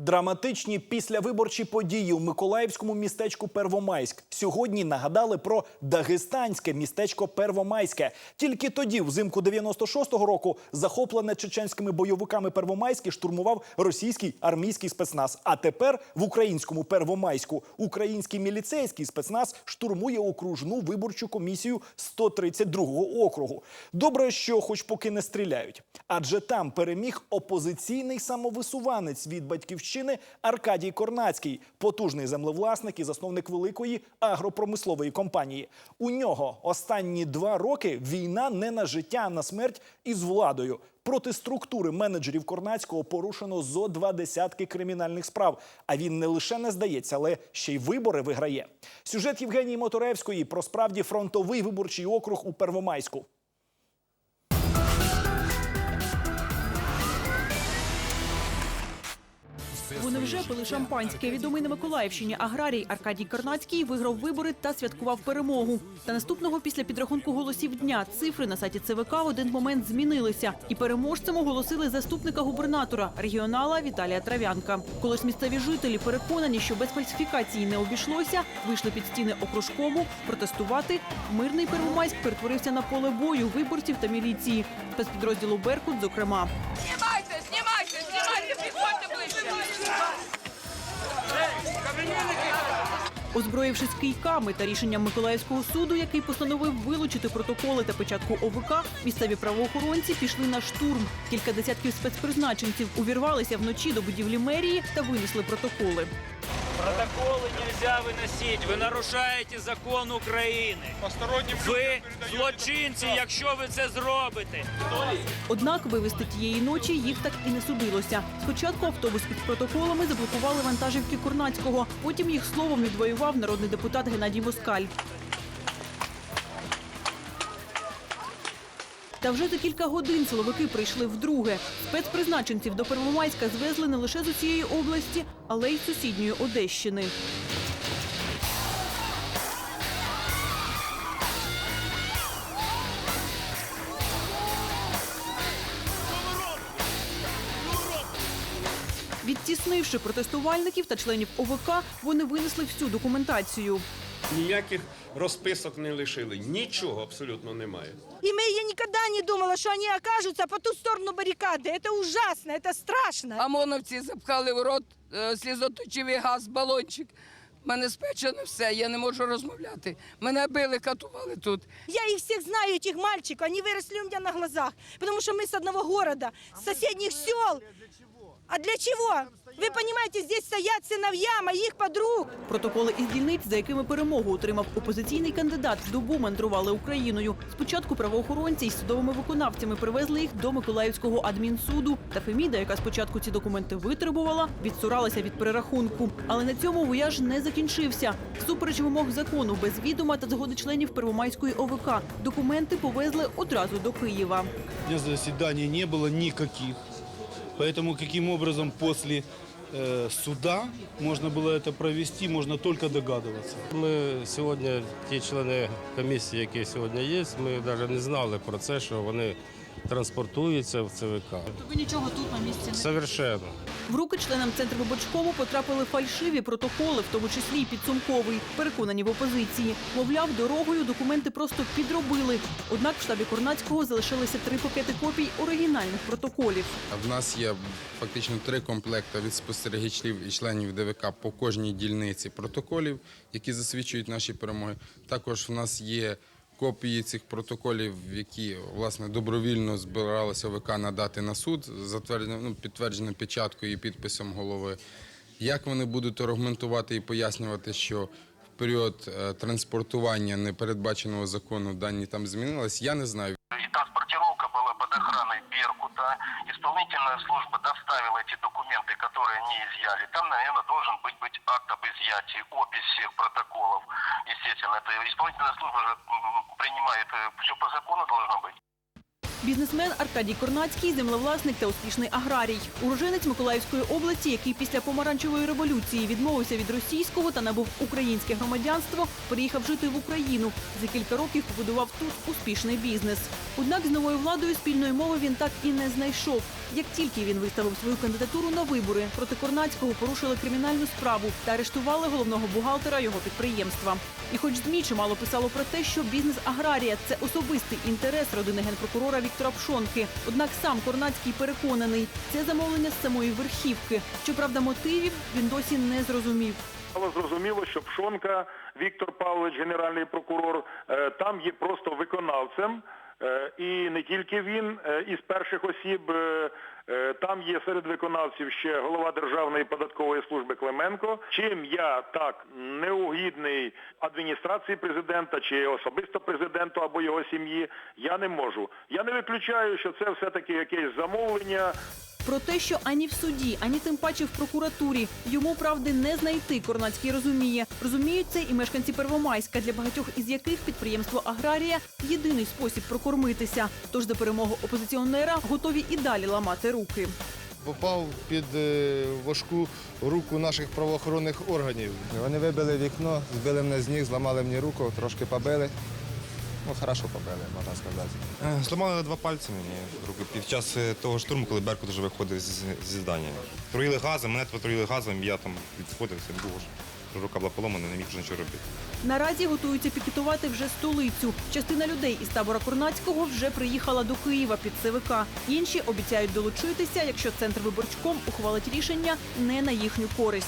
Драматичні післявиборчі події у Миколаївському містечку Первомайськ сьогодні нагадали про дагестанське містечко Первомайське. Тільки тоді, взимку 96-го року, захоплене чеченськими бойовиками Первомайське штурмував російський армійський спецназ. А тепер в українському Первомайську український міліцейський спецназ штурмує окружну виборчу комісію 132-го округу. Добре, що хоч поки не стріляють, адже там переміг опозиційний самовисуванець від батьківщини Аркадій Корнацький, потужний землевласник і засновник великої агропромислової компанії. У нього останні два роки війна не на життя, а на смерть із владою. Проти структури менеджерів Корнацького порушено зо два десятки кримінальних справ. А він не лише не здається, але ще й вибори виграє. Сюжет Євгенії Моторевської про справді фронтовий виборчий округ у Первомайську. Вони вже пили шампанське. Відомий на Миколаївщині аграрій Аркадій Карнацький виграв вибори та святкував перемогу. Та наступного після підрахунку голосів дня цифри на сайті ЦВК в один момент змінилися, і переможцем оголосили заступника губернатора регіонала Віталія Трав'янка. Коли ж місцеві жителі переконані, що без фальсифікації не обійшлося, вийшли під стіни окружкому протестувати. Мирний Первомайськ перетворився на поле бою виборців та міліції. Спецпідрозділу Беркут, зокрема. Озброївшись кийками та рішенням Миколаївського суду, який постановив вилучити протоколи та печатку ОВК, місцеві правоохоронці пішли на штурм. Кілька десятків спецпризначенців увірвалися вночі до будівлі мерії та винесли протоколи. Протоколы нельзя выносить. Ви нарушаєте закон України. Ви злочинці, якщо ви це зробите. Однак вивезти тієї ночі їх так і не судилося. Спочатку автобус під протоколами заблокували вантажівки Курнацького. Потім їх словом відвоював народний депутат Геннадій Москаль. Та вже за кілька годин силовики прийшли вдруге. Спецпризначенців до Первомайська звезли не лише з усієї області, але й з сусідньої Одещини. Відтіснивши протестувальників та членів ОВК, вони винесли всю документацію Ніяких розписок не лишили. Нічого абсолютно немає. И мы, я никогда не думала, что они окажутся по ту сторону баррикады. Это ужасно, это страшно. ОМОНовці запхали в рот е, слізоточивий газ, балончик. У мене спечено все, я не можу розмовляти. Мене били, катували тут. Я их всех знаю, этих мальчиков. Они выросли у меня на глазах. Потому что мы с одного города, с соседних сел. А для чего? Вы понимаете, здесь стоят сыновья моих подруг. Протоколи із дільниць, за якими перемогу отримав опозиційний кандидат, добу мандрували Україною. Спочатку правоохоронці із судовими виконавцями привезли їх до Миколаївського адмінсуду. Та Феміда, яка спочатку ці документи витребувала, відсуралася від перерахунку. Але на цьому вояж не закінчився. Всупереч вимог закону, без відома та згоди членів Первомайської ОВК, документи повезли одразу до Києва. Дня заседаний не было никаких. Поэтому каким образом после э, суда можно было это провести, можно только догадываться. Ми сьогодні, ті члени комісії, які сьогодні є, ми навіть не знали про це, що вони транспортуються в ЦВК. Тобі нічого тут на місці Совершенно. В руки членам центру виборчкому потрапили фальшиві протоколи, в тому числі й підсумковий. Переконані в опозиції. Мовляв, дорогою документи просто підробили. Однак в штабі Корнацького залишилися три пакети копій оригінальних протоколів. В нас є фактично три комплекти від спостерігачів і членів ДВК по кожній дільниці протоколів, які засвідчують наші перемоги. Також в нас є копії цих протоколів, які власне добровільно збиралися ВК надати на суд, затверджено, ну, підтверджено печаткою і підписом голови. Як вони будуть аргументувати і пояснювати, що в період е, транспортування непередбаченого закону дані там змінились, я не знаю. Исполнительная служба доставила эти документы, которые они изъяли. Там, наверное, должен быть, быть акт об изъятии, опись всех протоколов. Естественно, это исполнительная служба же м, принимает, все по закону должно быть. Бізнесмен Аркадій Корнацький, землевласник та успішний аграрій. Уроженець Миколаївської області, який після помаранчевої революції відмовився від російського та набув українське громадянство, переїхав жити в Україну. За кілька років побудував тут успішний бізнес. Однак з новою владою спільної мови він так і не знайшов. Як тільки він виставив свою кандидатуру на вибори, проти Корнацького порушили кримінальну справу та арештували головного бухгалтера його підприємства. І хоч ЗМІ чимало писало про те, що бізнес аграрія це особистий інтерес родини генпрокурора Віктора Пшонки. Однак сам Корнацький переконаний, це замовлення з самої верхівки. Щоправда, мотивів він досі не зрозумів. Але зрозуміло, що Пшонка Віктор Павлович, генеральний прокурор, е, там є просто виконавцем. Е, І не тільки він, е, із перших осіб, е, там є серед виконавців ще голова Державної податкової служби Клименко. Чим я так неугідний адміністрації президента чи особисто президенту або його сім'ї, я не можу. Я не виключаю, що це все-таки якесь замовлення. Про те, що ані в суді, ані тим паче в прокуратурі йому правди не знайти. Корнацький розуміє. Розуміють це і мешканці Первомайська, для багатьох із яких підприємство Аграрія єдиний спосіб прокормитися. Тож за перемогу опозиціонера готові і далі ламати руки. попав під е, важку руку наших правоохоронних органів. Вони вибили вікно, збили мене з ніг, зламали мені руку, трошки побили. Ну, хорошо побили, можна сказати. Е, Зламали два пальці мені руки під час е, того штурму, коли Беркут вже виходив з- зі здання. Труїли газом, мене потруїли газом, я там відходився, був ж. Рука була поломана, не міг вже нічого робити. Наразі готуються пікетувати вже столицю. Частина людей із табора Корнацького вже приїхала до Києва під ЦВК. Інші обіцяють долучитися, якщо центр виборчком ухвалить рішення не на їхню користь.